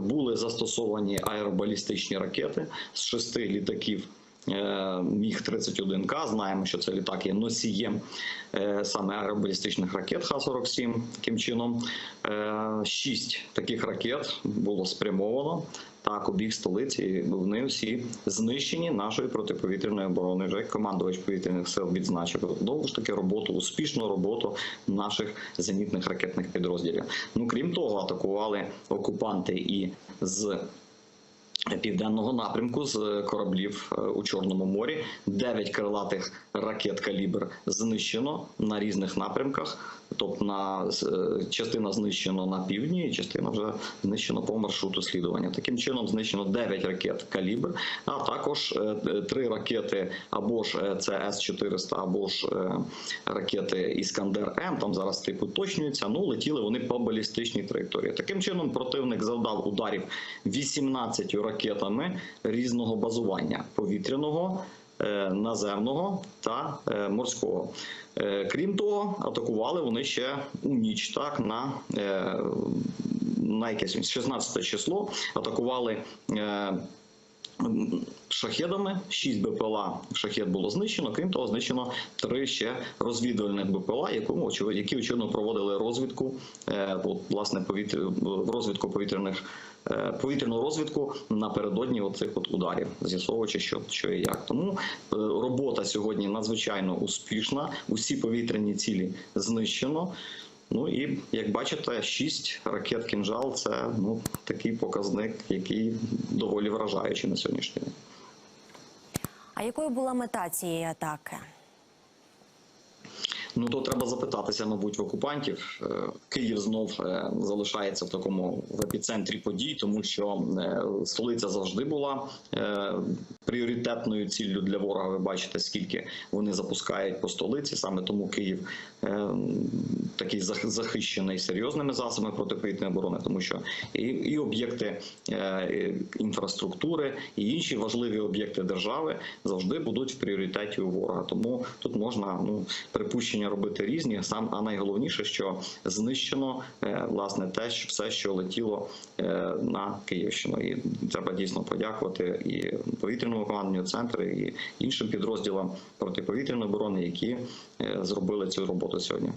були застосовані аеробалістичні ракети з шести літаків. е, Міг 31 к знаємо, що це літак є носієм е, саме аеробалістичних ракет Х-47. Таким чином, Е, шість таких ракет було спрямовано так обіг столиці. Вони всі знищені нашою протиповітряною обороною. Вже командувач повітряних сил відзначив довго ж таки роботу, успішну роботу наших зенітних ракетних підрозділів. Ну крім того, атакували окупанти і з. Південного напрямку з кораблів е, у Чорному морі дев'ять крилатих ракет калібр знищено на різних напрямках. Тобто на е, частина знищено на півдні, частина вже знищено по маршруту слідування. Таким чином знищено 9 ракет калібр, а також е, три ракети або ж е, це С-400, або ж е, ракети Іскандер М. Там зараз типу уточнюються. Ну летіли вони по балістичній траєкторії. Таким чином противник завдав ударів 18 ракетами різного базування повітряного. е, Наземного та е, морського, Е, крім того, атакували вони ще у ніч, так на, на якесь 16 число. Атакували шахедами. 6 БПЛА шахет було знищено. Крім того, знищено три ще розвідувальних БПЛА, якому які очевидно проводили розвідку е, от, власне повітря розвідку повітряних. е, Повітряну розвідку напередодні оцих от ударів, з'ясовуючи, що, що і як. Тому е, робота сьогодні надзвичайно успішна. Усі повітряні цілі знищено. Ну і як бачите, 6 ракет кінжал це ну такий показник, який доволі вражаючий на сьогоднішній день. А якою була мета цієї атаки? Ну то треба запитатися, мабуть, в окупантів. Е, Київ знов е, залишається в такому в епіцентрі подій, тому що е, столиця завжди була пріоритетною ціллю для ворога. Ви бачите, скільки вони запускають по столиці. Саме тому Київ такий зах- захищений серйозними засобами протиповітряної оборони, тому що і, і об'єкти інфраструктури, і інші важливі об'єкти держави завжди будуть в пріоритеті у ворога. Тому тут можна ну припущення робити різні. Сам а найголовніше, що знищено е, власне те, що все, що летіло е, на Київщину, і треба дійсно подякувати і повітряному командному центру, і іншим підрозділам протиповітряної оборони, які е, зробили цю роботу сьогодні.